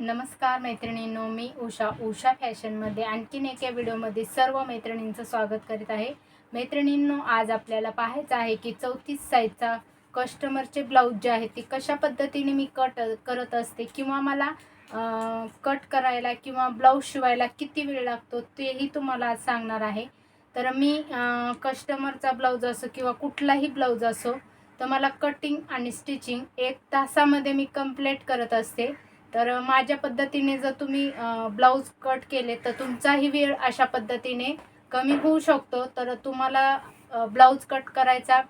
नमस्कार मैत्रिणींनो मी उषा उषा फॅशनमध्ये आणखीन एका व्हिडिओमध्ये सर्व मैत्रिणींचं स्वागत करीत आहे. मैत्रिणींनो आज आपल्याला पाहायचं आहे की चौतीस साईजचा कस्टमरचे ब्लाऊज जे आहे ते कशा पद्धतीने मी कट करत असते किंवा मला कट करायला किंवा ब्लाऊज शिवायला किती वेळ लागतो तेही तुम्हाला आज सांगणार आहे. तर मी कस्टमरचा ब्लाऊज असो किंवा कुठलाही ब्लाऊज असो तर मला कटिंग आणि स्टिचिंग एक तासामध्ये मी कंप्लीट करत असते. तर माझ्या पद्धतीने जर तुम्ही ब्लाऊज कट केले तर तुमचाही वेळ अशा पद्धतीने कमी होऊ शकतो. तर तुम्हाला ब्लाऊज कट करायचा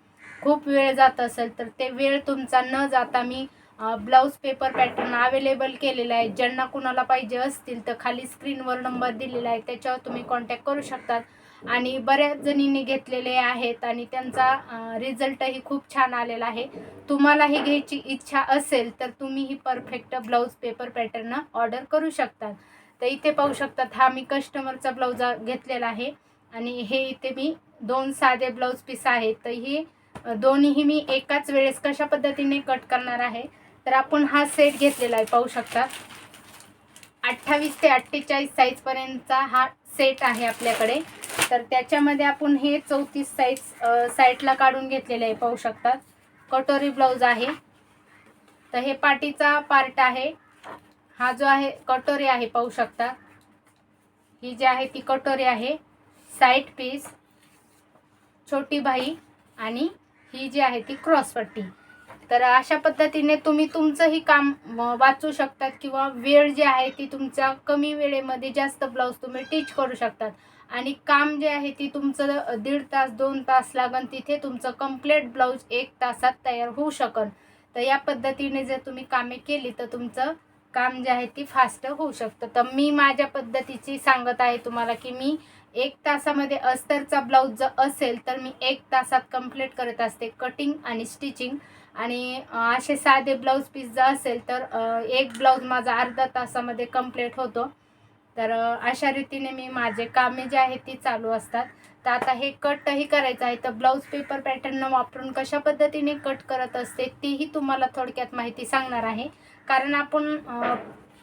खूप वेळ जात असेल तर ते वेळ तुमचा न जाता मी ब्लाऊज पेपर पॅटर्न अवेलेबल केलेला आहे. ज्यांना कुणाला पाहिजे असतील तर खाली स्क्रीनवर नंबर दिलेला आहे. त्याच्यावर तुम्ही कॉन्टॅक्ट करू शकतात. हो. आणि बऱ्याच जणींनी घेतलेले आहेत आणि त्यांचा रिझल्टही खूप छान आलेला आहे. तुम्हालाही घ्यायची इच्छा असेल तर तुम्ही ही perfect blouse paper pattern order करू शकतात. तर इथे पाहू शकतात हा मी कस्टमरचा ब्लाऊज घेतलेला आहे आणि हे इथे मी दोन साधे ब्लाऊज पीस आहेत. तर हे दोन्हीही मी एकाच वेळेस कशा पद्धतीने कट करणार आहे? तर आपण हा सेट घेतलेला आहे पाहू शकता अठ्ठावीस ते अठ्ठेचाळीस साईजपर्यंतचा हा सेट आहे आपल्याकडे. तर त्याच्यामध्ये आपण हे चौतीस साईज साईडला काढून घेतलेले आहे पाहू शकतात कटोरी ब्लाऊज आहे. तर हे पाटीचा पार्ट आहे. हा जो आहे कटोरी आहे पाहू शकता. ही जी आहे ती कटोरी आहे. साईड पीस छोटी बाई आणि ही जी आहे ती क्रॉसपट्टी तर अशा पद्धतीने तुम्ही तुमचंही काम वाचू शकतात किंवा वेळ जी आहे ती तुमच्या कमी वेळेमध्ये जास्त ब्लाऊज तुम्ही टीच करू शकतात. आणि काम जे आहे ती तुमचं दीड तास दोन तास लागन तिथे तुमचं कंप्लीट ब्लाऊज एक तासात तयार होऊ शकन. तर या पद्धतीने जर तुम्ही कामे केली तर तुमचं काम जे आहे ती फास्ट होऊ शकतं. तर मी माझ्या पद्धतीची सांगत आहे तुम्हाला की मी एक तासामध्ये अस्तरचा ब्लाऊज जर असेल तर मी एक तासात कंप्लीट करत असते. कटिंग आणि स्टिचिंग आणि असे साधे ब्लाऊज पीस जर असेल तर एक ब्लाऊज माझा अर्धा तासामध्ये कंप्लीट होतो. तर अशा रीतीने मी माझे कामे जे आहेत ती चालू असतात. तर आता हे कटही करायचं आहे. तर ब्लाऊज पेपर पॅटर्न वापरून कशा पद्धतीने कट करत असते तीही तुम्हाला थोडक्यात माहिती सांगणार आहे. कारण आपण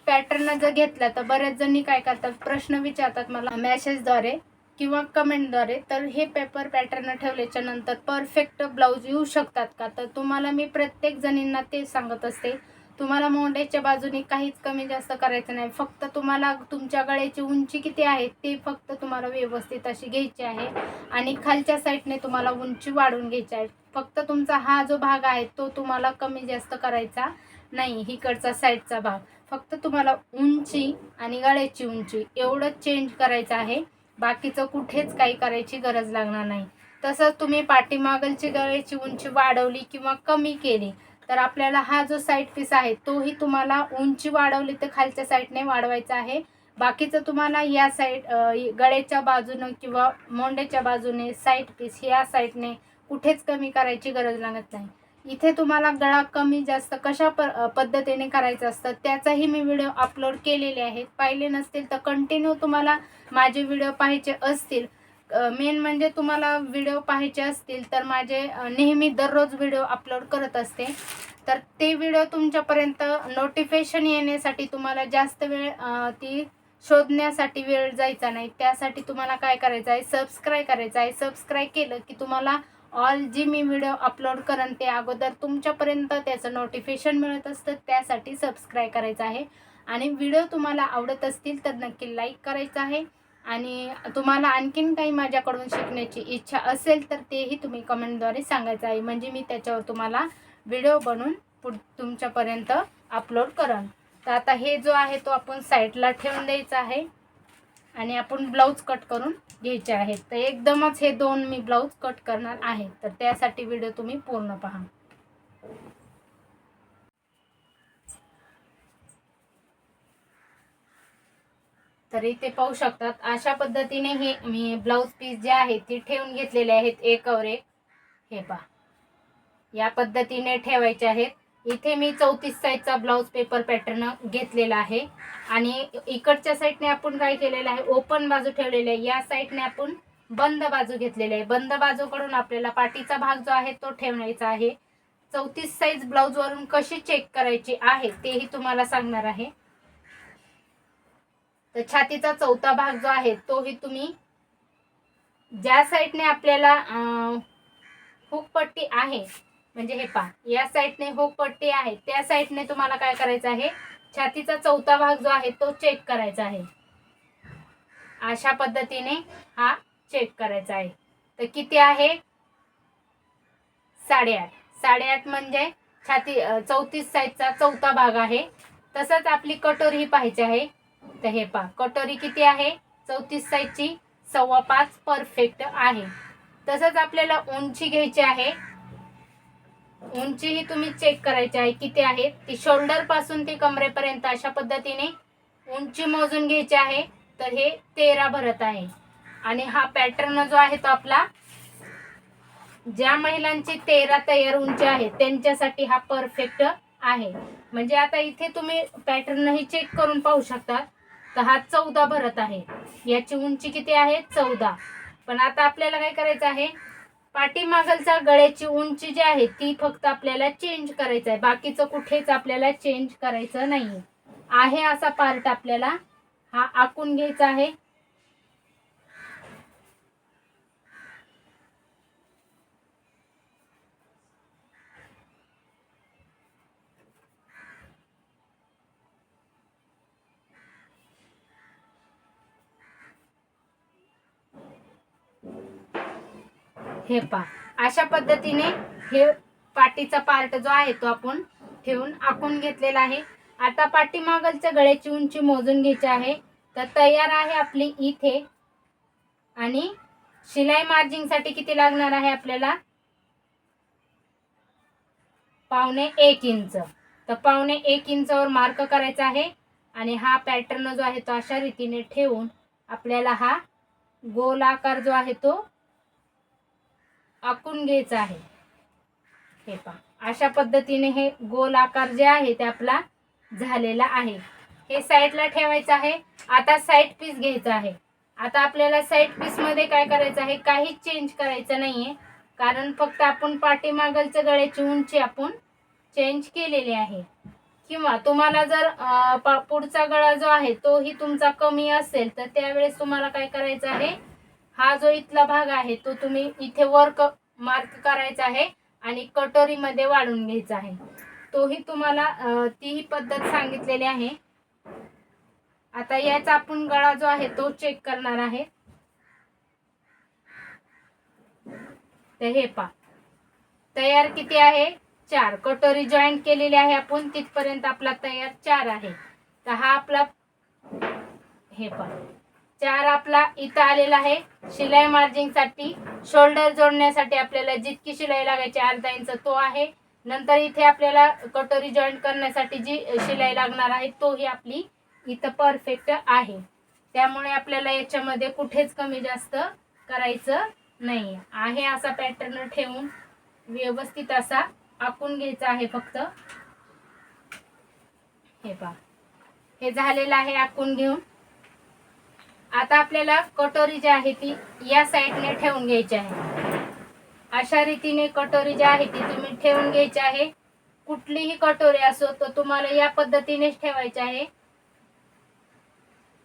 पॅटर्न जर घेतलं तर बऱ्याच जणी काय करतात प्रश्न विचारतात मला मॅसेजद्वारे किंवा कमेंटद्वारे. तर हे पेपर पॅटर्न ठेवल्याच्या नंतर परफेक्ट ब्लाऊज येऊ शकतात का? तर तुम्हाला मी प्रत्येक जणींना ते सांगत असते. तुम्हाला मोंड्याच्या बाजूने काहीच कमी जास्त करायचं नाही. फक्त तुम्हाला तुमच्या गळ्याची उंची किती आहे ते फक्त तुम्हाला व्यवस्थित अशी घ्यायची आहे आणि खालच्या साईडने तुम्हाला उंची वाढवून घ्यायची आहे. फक्त तुमचा हा जो भाग आहे तो तुम्हाला कमी जास्त करायचा नाही हिकडचा साईडचा भाग. फक्त तुम्हाला उंची आणि गळ्याची उंची एवढंच चेंज करायचं आहे. बाकीचं कुठेच काही करायची गरज लागणार नाही. तसंच तुम्ही पाठीमागलची गळ्याची उंची वाढवली किंवा कमी केली तर आपल्याला हा जो साईड पीस आहे तोही तुम्हाला उंची वाढवली तर खालच्या साईडने वाढवायचा आहे. बाकीचं तुम्हाला या साईड गळ्याच्या बाजूनं किंवा मोंड्याच्या बाजूने साईड पीस या साईडने कुठेच कमी करायची गरज लागत नाही. इथे तुम्हाला गळा कमी जास्त कशा प पद्धतीने करायचं असतं त्याचाही मी व्हिडिओ अपलोड केलेले आहेत. पाहिले नसतील तर कंटिन्यू तुम्हाला माझे व्हिडिओ पाहायचे असतील. मेन म्हणजे तुम्हाला व्हिडिओ पाहायचे असतील तर माझे नेहमी दररोज व्हिडिओ अपलोड करत असते. तर ते व्हिडिओ तुमच्यापर्यंत नोटिफिकेशन येण्यासाठी तुम्हाला जास्त वेळ ती शोधण्यासाठी वेळ जायचा नाही. त्यासाठी तुम्हाला काय करायचं आहे? सबस्क्राईब करायचं आहे. सबस्क्राईब केलं की तुम्हाला ऑल जी मी व्हिडिओ अपलोड करेन ते अगोदर तुमच्यापर्यंत त्याचं नोटिफिकेशन मिळत असतं. त्यासाठी सबस्क्राईब करायचं आहे. आणि व्हिडिओ तुम्हाला आवडत असतील तर नक्की लाईक करायचं आहे. आणि तुम्हाला आणखीन काही माझ्याकडून शिकण्याची इच्छा असेल तर तेही तुम्ही कमेंटद्वारे सांगायचं आहे. म्हणजे मी त्याच्यावर तुम्हाला व्हिडिओ बनवून पुढ तुमच्यापर्यंत अपलोड करन. तर आता हे जो आहे तो आपण साईडला ठेवून द्यायचा आहे. आणि आपण ब्लाऊज कट करून घ्यायचे आहेत. तर एकदमच हे दोन मी ब्लाऊज कट करणार आहे. तर त्यासाठी व्हिडिओ तुम्ही पूर्ण पहा. तर इथे पाहू शकतात. अशा पद्धतीने हे मी ब्लाऊज पीस जे आहे ते ठेवून घेतलेले आहेत एकावर एक हे पा या पद्धतीने ठेवायचे आहेत. इथे मी चौतीस साईजचा ब्लाऊज पेपर पॅटर्न घेतलेला आहे. आणि इकडच्या साईडने आपण काय केलेलं आहे? ओपन बाजू ठेवलेली आहे. या साईडने आपण बंद बाजू घेतलेली आहे. बंद बाजूकडून आपल्याला पाठीचा भाग जो आहे तो ठेवायचा आहे. चौतीस साईज ब्लाऊजवरून कशी चेक करायची आहे तेही तुम्हाला सांगणार आहे. तर छातीचा चौथा भाग जो आहे तोही तुम्ही ज्या साईडने आपल्याला हुकपट्टी आहे म्हणजे हे पा या साईडने हुकपट्टी आहे त्या साईडने तुम्हाला काय करायचं आहे? छातीचा चौथा भाग जो आहे तो चेक करायचा आहे. अशा पद्धतीने हा चेक करायचा आहे. तर किती आहे? साडेआठ. साडेआठ म्हणजे छाती चौतीस साईजचा चौथा भाग आहे. तसंच आपली कटोरी ही पाहिजे आहे. तर हे पहा कटोरी किती आहे? चौतीस साईजची सव्वा पाच परफेक्ट आहे. तसंच आपल्याला उंची घ्यायची आहे. उंची ही तुम्ही चेक करायची आहे किती आहे? ती शोल्डरपासून ती कमरेपर्यंत अशा पद्धतीने उंची मोजून घ्यायची आहे. तर हे तेरा भरत आहे. आणि हा पॅटर्न जो आहे तो आपला ज्या महिलांची तेरा तयार उंची आहे त्यांच्यासाठी हा परफेक्ट आहे. म्हणजे आता इथे तुम्ही पॅटर्न ही चेक करून पाहू शकता. तर हा चौदा भरत आहे. याची उंची किती आहे? चौदा. पण आता आपल्याला काय करायचं आहे? पाठीमागलचा गळ्याची उंची जी आहे ती फक्त आपल्याला चेंज करायचं आहे. बाकीचं कुठेच आपल्याला चेंज करायचं नाही आहे असा पार्ट आपल्याला हा आखून घ्यायचा आहे. हे पा अशा पद्धतीने हे पाठीचा पार्ट जो आहे तो आपण ठेवून आखून घेतलेला आहे. आता पाठीमागलच्या गळ्याची उंची मोजून घ्यायची आहे. तर तयार आहे आपली इथे. आणि शिलाई मार्जिंगसाठी किती लागणार आहे आपल्याला? पावणे एक इंच. तर पावणे एक इंचावर मार्क करायचा आहे. आणि हा पॅटर्न जो आहे तो अशा रीतीने ठेवून आपल्याला हा गोल आकार जो आहे तो आखून घ्यायचं आहे. हे पहा. अशा पद्धतीने हे गोल आकार जे आहे ते आपला झालेला आहे. हे साईडला ठेवायचं आहे. आता साईड पीस घ्यायचं आहे. आता आपल्याला साईड पीसमध्ये काय करायचं आहे? काहीच चेंज करायचं नाहीये. कारण फक्त आपण पाठीमागलच्या गळ्याची उंची आपण चेंज केलेली आहे. किंवा तुम्हाला जर पा- पुढचा गळा जो आहे तोही तुमचा कमी असेल तर त्यावेळेस तुम्हाला काय करायचं आहे? हा जो इथला भाग आहे तो तुम्ही इथे वर्क मार्क करायचा आहे आणि कटोरीमध्ये वाढून घ्यायचा आहे. तोही तुम्हाला तीही पद्धत सांगितलेली आहे. आता याचा आपण गळा जो आहे तो चेक करणार आहे. तर हे पा तयार किती आहे? चार. कटोरी जॉईंट केलेली आहे आपण तिथपर्यंत आपला तयार चार आहे. तर हा आपला हे पा चार आपला इथं आलेला आहे. शिलाई मार्जिंगसाठी शोल्डर जोडण्यासाठी आपल्याला जितकी शिलाई लागायची अर्धा इंच तो आहे. नंतर इथे आपल्याला कटोरी जॉईंट करण्यासाठी जी शिलाई लागणार आहे तोही आपली इथं परफेक्ट आहे. त्यामुळे आपल्याला याच्यामध्ये कुठेच कमी जास्त करायचं नाही. आहे असा पॅटर्न ठेवून व्यवस्थित असा आखून घ्यायचा आहे फक्त. हे पहा. हे झालेलं आहे आखून घेऊन. आता आपल्याला कटोरी जी आहे ती या साईडने ठेवून घ्यायची आहे. अशा रीतीने कटोरी जी आहे ती तुम्ही ठेवून घ्यायची आहे. कुठलीही कटोरी असो तर तुम्हाला या पद्धतीनेच ठेवायची आहे.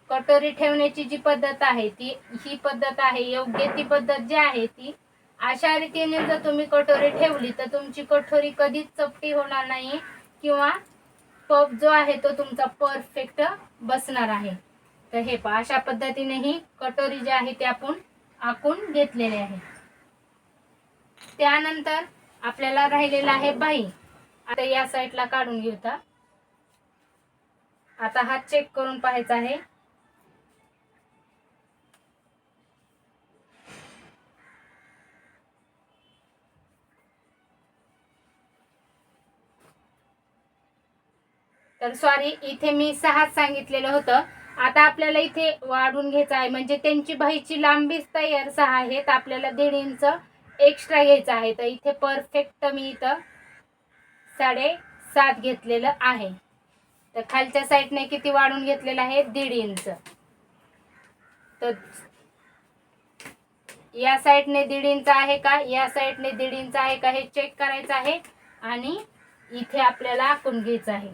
कटोरी ठेवण्याची जी पद्धत आहे ती ही पद्धत आहे योग्य ती पद्धत जी आहे ती अशा रीतीने जर तुम्ही कटोरी ठेवली तर तुमची कटोरी कधीच चपटी होणार नाही किंवा पप जो आहे तो तुमचा परफेक्ट बसणार आहे. तर हे पहा अशा पद्धतीने ही कटोरी जी आहे ती आपण आखून घेतलेली आहे. त्यानंतर आपल्याला राहिलेला आहे बाई. आता या साईडला काढून घेऊ आता हा चेक करून पाहायचा आहे. तर सॉरी इथे मी सहाच सांगितलेलं होतं. आता आपल्याला इथे वाढून घ्यायचं आहे. म्हणजे त्यांची बाईची लांबीच तयार सहा आहे तर आपल्याला दीड इंच एक्स्ट्रा घ्यायचं आहे. तर इथे परफेक्ट मी इथं साडे सात घेतलेलं आहे. तर खालच्या साईडने किती वाढून घेतलेलं आहे? दीड इंच. तर या साईडने दीड इंच आहे का? या साईडने दीड इंच आहे का? हे चेक करायचं आहे. आणि इथे आपल्याला आखून घ्यायचं आहे.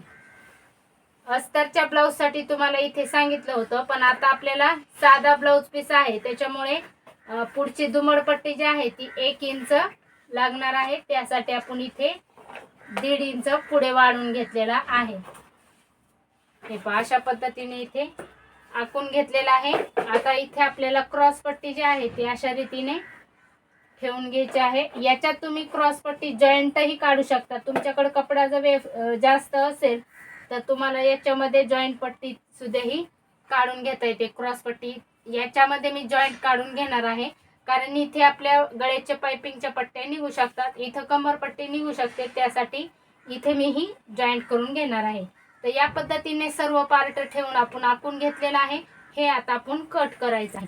अस्तरच्या ब्लाऊजसाठी तुम्हाला इथे सांगितलं होतं पण आता आपल्याला साधा ब्लाऊज पीस आहे. त्याच्यामुळे पुढची दुमडपट्टी जी आहे ती एक इंच लागणार आहे. त्यासाठी आपण इथे दीड इंच पुढे वाढून घेतलेला आहे. हे पहा अशा पद्धतीने इथे आखून घेतलेला आहे. आता इथे आपल्याला क्रॉस पट्टी जी आहे ती अशा रीतीने ठेवून घ्यायची आहे. याच्यात तुम्ही क्रॉस पट्टी जॉईंटही काढू शकता. तुमच्याकडे कपडा जर वे जास्त असेल तर तुम्हाला याच्यामध्ये जॉईंट पट्टी सुद्धाही काढून घेता येते क्रॉस पट्टी. याच्यामध्ये मी जॉईंट काढून घेणार आहे. कारण इथे आपल्या गळ्याच्या पायपिंगच्या पट्ट्या निघू शकतात. इथं कमर पट्टी निघू शकते. त्यासाठी इथे मी ही जॉईंट करून घेणार आहे. तर या पद्धतीने सर्व पार्ट ठेवून आपण आखून घेतलेलं आहे. हे आता आपण कट करायचं आहे.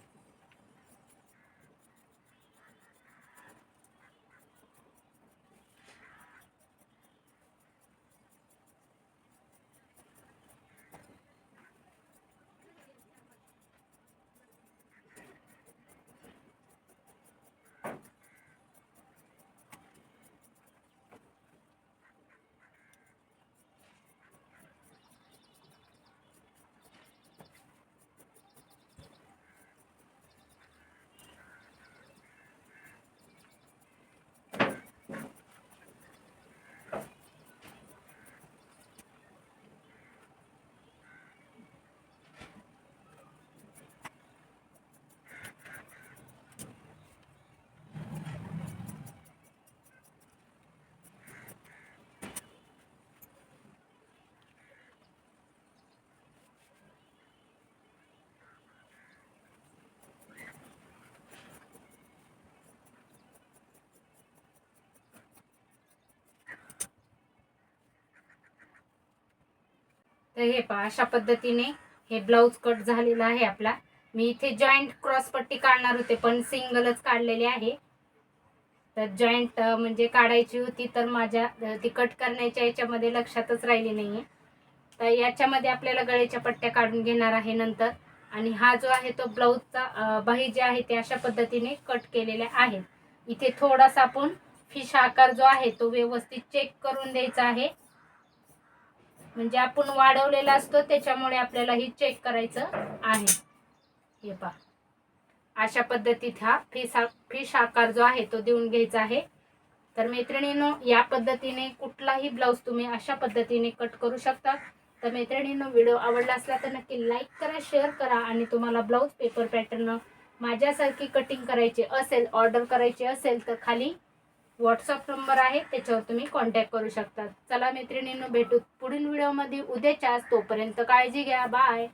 तर हे पहा अशा पद्धतीने हे ब्लाऊज कट झालेला आहे आपला. मी इथे जॉईंट क्रॉस पट्टी काढणार होते पण सिंगलच काढलेली आहे. तर जॉईंट म्हणजे काढायची होती तर माझ्या ती कट करण्याच्या याच्यामध्ये लक्षातच राहिली नाहीये. तर याच्यामध्ये आपल्याला गळ्याच्या पट्ट्या काढून घेणार आहे नंतर. आणि हा जो आहे तो ब्लाऊजचा बाही जे आहे ते अशा पद्धतीने कट केलेल्या आहेत इथे थोडासा आपण फिश आकार जो आहे तो व्यवस्थित चेक करून द्यायचा आहे. म्हणजे आपण वाढवलेला असतो त्याच्यामुळे आपल्याला ही चेक करायचं आहे. हे पहा. अशा पद्धतीत हा फिश फिश आकार जो आहे तो देऊन घ्यायचा आहे. तर मैत्रिणीनो या पद्धतीने कुठलाही ब्लाऊज तुम्ही अशा पद्धतीने कट करू शकता. तर मैत्रिणींनो व्हिडिओ आवडला असला तर नक्की लाईक करा शेअर करा आणि तुम्हाला ब्लाऊज पेपर पॅटर्न माझ्यासारखी कटिंग करायची असेल ऑर्डर करायची असेल तर खाली व्हॉट्सअप नंबर आहे त्याच्यावर तुम्ही कॉन्टॅक्ट करू शकता. चला मैत्रिणींनो भेटू पुढील व्हिडिओमध्ये उद्याच्याच तोपर्यंत काळजी घ्या. बाय